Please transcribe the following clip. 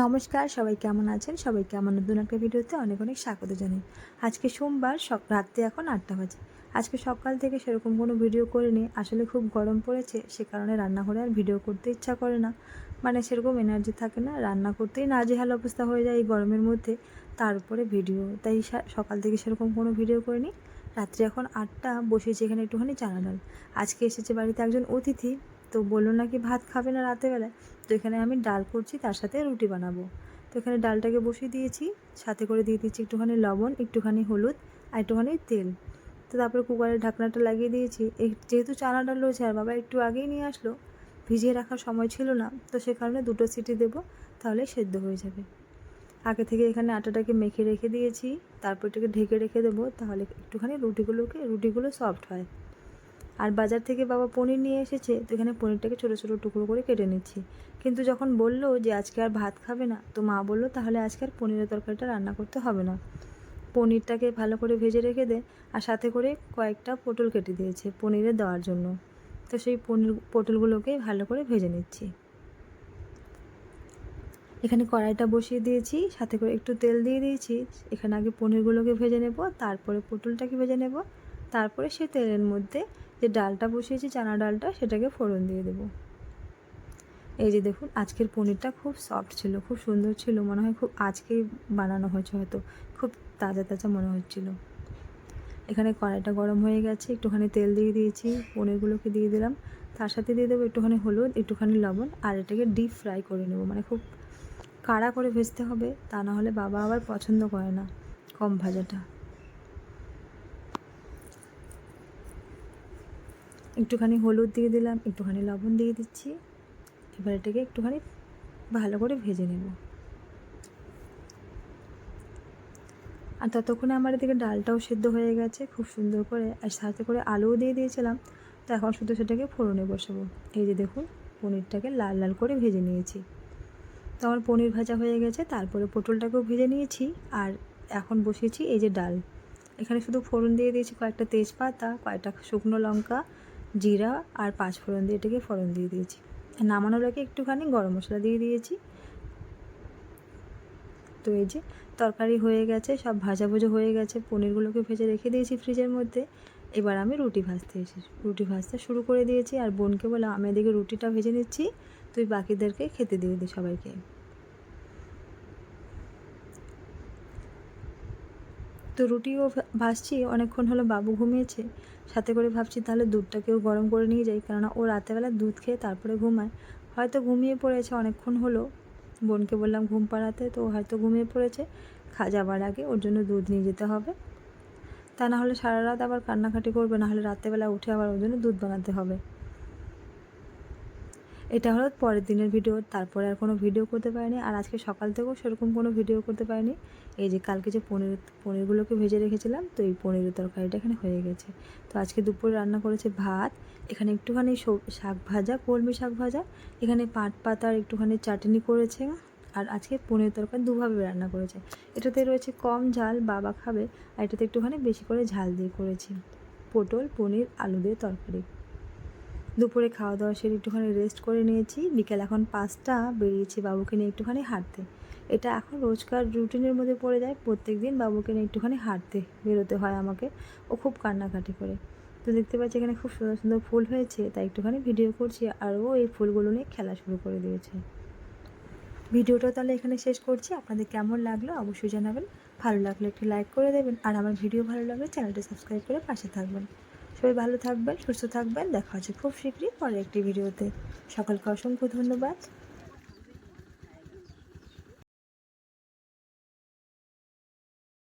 নমস্কার, সবাই কেমন আছেন? সবাইকে আমার নতুন একটা ভিডিওতে অনেক অনেক স্বাগত জানাই। আজকে সোমবার, সক, রাত্রে এখন আটটা বাজে। আজকে সকাল থেকে সেরকম কোনো ভিডিও করিনি। আসলে খুব গরম পড়েছে, সে কারণে রান্নাঘরে আর ভিডিও করতে ইচ্ছা করে না। মানে সেরকম এনার্জি থাকে না, রান্না করতেই নাজেহাল অবস্থা হয়ে যায় এই গরমের মধ্যে। তার উপরে ভিডিও, তাই সকাল থেকে সেরকম কোনো ভিডিও করিনি। রাত্রে এখন আটটা, বসেছি এখানে একটুখানি চানা ডাল আজকে এসেছে বাড়িতে একজন অতিথি। তো বলল নাকি ভাত খাবে না রাতেবেলায়? তো এখানে আমি ডাল করছি, তার সাথে রুটি বানাবো। তো এখানে ডালটাকে বসিয়ে দিয়েছি, সাথে করে দিয়ে দিচ্ছি একটুখানি লবণ, একটুখানি হলুদ আর একটুখানি তেল। তো তারপরে কুকারের ঢাকনাটা লাগিয়ে দিয়েছি। যেহেতু চানা ডাল রয়েছে আর বাবা একটু আগেই নিয়ে আসলো, ভিজিয়ে রাখার সময় ছিল না, তো সে কারণে দুটো সিটি দেবো, তাহলে সেদ্ধ হয়ে যাবে। আগে থেকে এখানে আটাটাকে মেখে রেখে দিয়েছি, তারপর এটাকে ঢেকে রেখে দেবো, তাহলে একটুখানি রুটিগুলোকে, রুটিগুলো সফট হয়। আর বাজার থেকে বাবা পনির নিয়ে এসেছে, তো এখানে পনিরটাকে ছোটো ছোটো টুকরো করে কেটে নিচ্ছি। কিন্তু যখন বলল যে আজকে আর ভাত খাবে না, তো মা বলল, তাহলে আজকে আর পনিরের তরকারিটা রান্না করতে হবে না। পনিরটাকে ভালো করে ভেজে রেখে দে, আর সাথে করে কয়েকটা পটল কেটে দিয়েছে পনিরে দেওয়ার জন্য। তো সেই পনির, পটলগুলোকে ভালো করে ভেজে নিচ্ছি। এখানে কড়াইটা বসিয়ে দিয়েছি, সাথে করে একটু তেল দিয়ে দিয়েছি। এখানে আগে পনিরগুলোকে ভেজে নেব, তারপরে পটলটাকে ভেজে নেব, তারপরে সেই তেলের মধ্যে যে ডালটা বসিয়েছি, চানা ডালটা, সেটাকে ফোড়ন দিয়ে দেবো। এই যে দেখুন, আজকের পনিরটা খুব সফট ছিল, খুব সুন্দর ছিল, মনে হয় খুব আজকেই বানানো হয়েছে হয়তো, খুব তাজা তাজা মনে হচ্ছিল। এখানে কড়াইটা গরম হয়ে গেছে, একটুখানি তেল দিয়ে দিয়েছি, পনিরগুলোকে দিয়ে দিলাম। তার সাথে দিয়ে দেবো একটুখানি হলুদ, একটুখানি লবণ, আর এটাকে ডিপ ফ্রাই করে নেব। মানে খুব কাড়া করে ভেজতে হবে, তা না হলে বাবা আবার পছন্দ করে না, কম ভাজাটা। একটুখানি হলুদ দিয়ে দিলাম, একটুখানি লবণ দিয়ে দিচ্ছি। এবার এটাকে একটুখানি ভালো করে ভেজে নেব। আর ততক্ষণে আমার এদিকে ডালটাও সেদ্ধ হয়ে গেছে, খুব সুন্দর করে। আর সাথে করে আলুও দিয়ে দিয়েছিলাম, তো এখন শুধু সেটাকে ফোড়নে বসাবো। এই যে দেখুন, পনিরটাকে লাল লাল করে ভেজে নিয়েছি। তো আমার পনির ভাজা হয়ে গেছে, তারপরে পটলটাকেও ভেজে নিয়েছি, আর এখন বসিয়েছি এই যে ডাল। এখানে শুধু ফোড়ন দিয়ে দিয়েছি কয়েকটা তেজপাতা, কয়েকটা শুকনো লঙ্কা জিরা আর পাঁচ ফোড়ন দিয়ে এটাকে ফোড়ন দিয়ে দিয়েছি। নামানোর আগে একটুখানি গরম মশলা দিয়ে দিয়েছি। তো এই যে তরকারি হয়ে গেছে, সব ভাজা ভুজো হয়ে গেছে, পনিরগুলোকে ভেজে রেখে দিয়েছি ফ্রিজের মধ্যে। এবার আমি রুটি ভাজতে এসেছি রুটি ভাজতে শুরু করে দিয়েছি। আর বোনকে বলে আমি এদিকে রুটিটা ভেজে নিচ্ছি, তুই বাকিদেরকে খেতে দিয়ে দে সবাইকে। তো রুটিও ভা- ভাজছি, অনেকক্ষণ হলো বাবু ঘুমিয়েছে। সাথে করে ভাবছি তাহলে দুধটাকেও গরম করে নিয়ে যাই, কেননা ও রাতেবেলা দুধ খেয়ে তারপরে ঘুমায়। হয়তো ঘুমিয়ে পড়েছে অনেকক্ষণ হলো। বোনকে বললাম ঘুম পাড়াতে, তো হয়তো ঘুমিয়ে পড়েছে। খা যাবার আগে ওর জন্য দুধ নিয়ে যেতে হবে। তা না হলে সারা রাত আবার কান্নাকাটি করবে, না হলে রাত্রেবেলা উঠে আবার ওর জন্য দুধ বানাতে হবে। এটা হলো পরের দিনের ভিডিও, তারপরে আর কোনো ভিডিও করতে পারিনি। আর আজকে সকাল থেকেও সেরকম কোনো ভিডিও করতে পারিনি। এই যে কালকে যে পনির, পনিরগুলোকে ভেজে রেখেছিলাম, তো এই পনিরের তরকারিটা এখানে হয়ে গেছে। তো আজকে দুপুরে রান্না করেছে ভাত, এখানে একটুখানি শাক ভাজা, কলমি শাক ভাজা, এখানে পাট পাতার একটুখানি চাটনি করেছে। আর আজকে পনির তরকারি দুভাবে রান্না করেছে। এটাতে রয়েছে কম ঝাল, বাবা খাবে, আর এটাতে একটুখানি বেশি করে ঝাল দিয়ে করেছি। পটল, পনির, আলু দিয়ে তরকারি। দুপুরে খাওয়া দাওয়া সেরে একটুখানি রেস্ট করে নিয়েছি। বিকেল এখন পাঁচটা, বেরিয়েছি বাবুকে নিয়ে একটুখানি হাঁটতে। এটা এখন রোজকার রুটিনের মধ্যে পড়ে যায়। প্রত্যেক দিন বাবুকে নিয়ে একটুখানি হাঁটতে বেরোতে হয় আমাকে। ও খুব কান্নাকাটি করে। তো দেখতে পাচ্ছি এখানে খুব সুন্দর সুন্দর ফুল হয়েছে, তাই একটুখানি ভিডিও করছি আর ও এই ফুলগুলো নিয়ে খেলা শুরু করে দিয়েছে। ভিডিওটা তাহলে এখানে শেষ করছি। আপনাদের কেমন লাগল অবশ্যই জানাবেন। ভালো লাগলে একটি লাইক করে দেবেন। আর আমার ভিডিও ভালো লাগলে চ্যানেলটা সাবস্ক্রাইব করে পাশে থাকবেন। সবাই ভালো থাকবেন, সুস্থ থাকবেন। দেখা হচ্ছে খুব শীঘ্রই পরের একটি ভিডিওতে। সকলকে অসংখ্য ধন্যবাদ।